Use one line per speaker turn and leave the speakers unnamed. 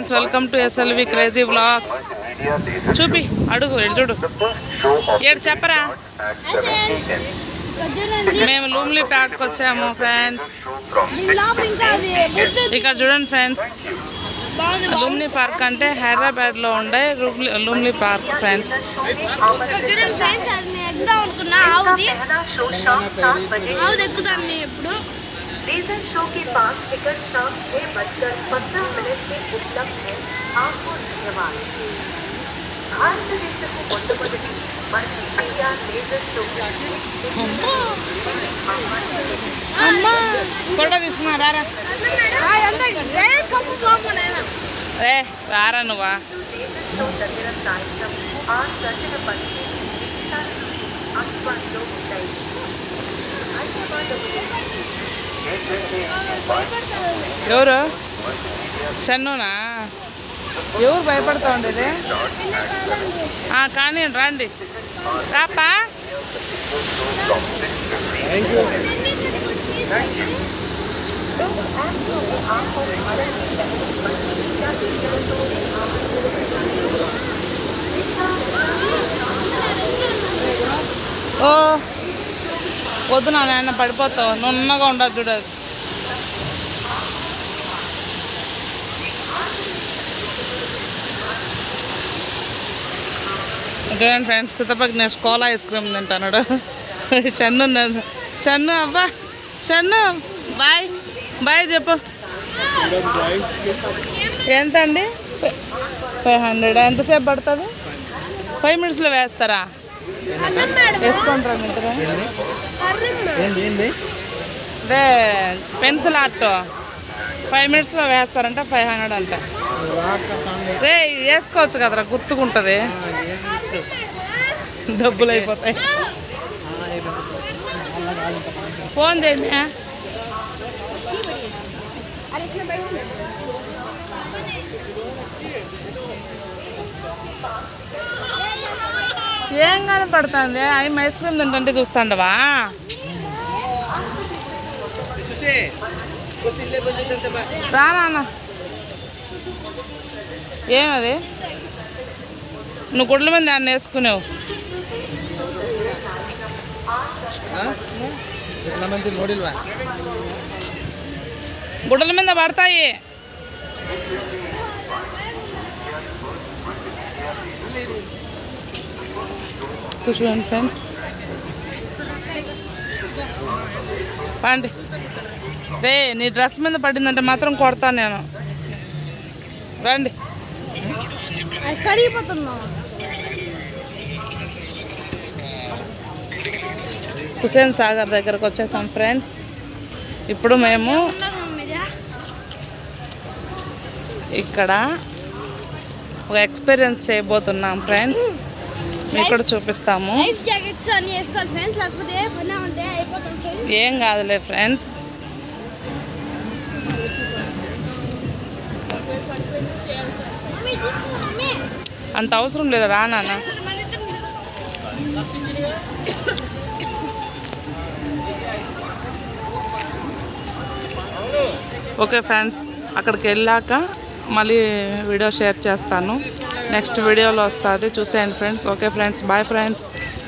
Friends welcome to SLV crazy blogs చూపి అడుగు చూడు. ఏడు చెప్పరా? మేము లూమ్లీ ప్లాట్కి వచ్చాము ఫ్రెండ్స్ ఇక్కడ చూడండి ఫ్రెండ్స్ లుమ్ని పార్క్ అంటే హైదరాబాద్లో ఉండే లూమ్లీ పార్క్ ఫ్రెండ్స్
ఎక్కుతాను మేము ఇప్పుడు.
डीजल शो के पास टिकट शाम छह बजकर पंद्रह मिनट में उपलब्ध है आपको धन्यवाद భారతదేశపు మొట్టమొదటి మల్టీమీడియా లేజర్ షో
అమ్మా ఫోటో తీసుకున్నా రారా
ఆ, ఎంత రేస్ కప్పు పాపం నేను
రే రారా నువ్వా
లేజర్
ఎవరు? షన్నునా ఎవరు భయపడతా ఉండేది? ఆ, కానీ రండి. రాపా? ఓ వద్దు నా పడిపోతావు. నున్నగా ఉండదు చూడదు చూడండి ఫ్రెండ్స్ సీతపక్క నేను కోలా ఐస్ క్రీమ్ తింటాను షన్ను షన్ను అబ్బా షన్ను బాయ్ బాయ్ చెప్పు. ఎంత అండి ఫైవ్ హండ్రెడ్? ఎంతసేపు పడుతుంది? ఫైవ్ మినిట్స్లో వేస్తారా? వేసుకుంటారా మీరు
ఏంది? ఏంది
అదే పెన్సిల్ ఆర్ట్. ఫైవ్ మినిట్స్లో వేస్తారంట ఫైవ్ హండ్రెడ్ అంట. రే వేసుకోవచ్చు కదరా గుర్తుకుంటుంది. డబ్బులు అయిపోతాయి. ఫోన్ చేయండి ఏం కనపడుతుంది? ఆయన ఐస్ క్రీమ్ తింటుంటే చూస్తుండవా? రా నాన్న. ఏమది? నువ్వు గుడ్ల మీద దాన్ని వేసుకునేవు? గుడ్డల మీద పడతాయి. చూడండి ఫ్రెండ్స్. పండి రే నీ డ్రెస్ మీద పడిందంటే మాత్రం కొడతాను నేను. రండి. హుసేన్ సాగర్ దగ్గరకు వచ్చేసాం ఫ్రెండ్స్. ఇప్పుడు మేము ఇక్కడ ఒక ఎక్స్పీరియన్స్ చేయబోతున్నాం ఫ్రెండ్స్. మీకు కూడా చూపిస్తాము. ఏం కాదులే ఫ్రెండ్స్ అంత అవసరం లేదు? రా నాన్న. ఓకే ఫ్రెండ్స్ అక్కడికి వెళ్ళాక మళ్ళీ వీడియో షేర్ చేస్తాను. నెక్స్ట్ వీడియోలో వస్తుంది. చూసేయండి friends okay friends bye friends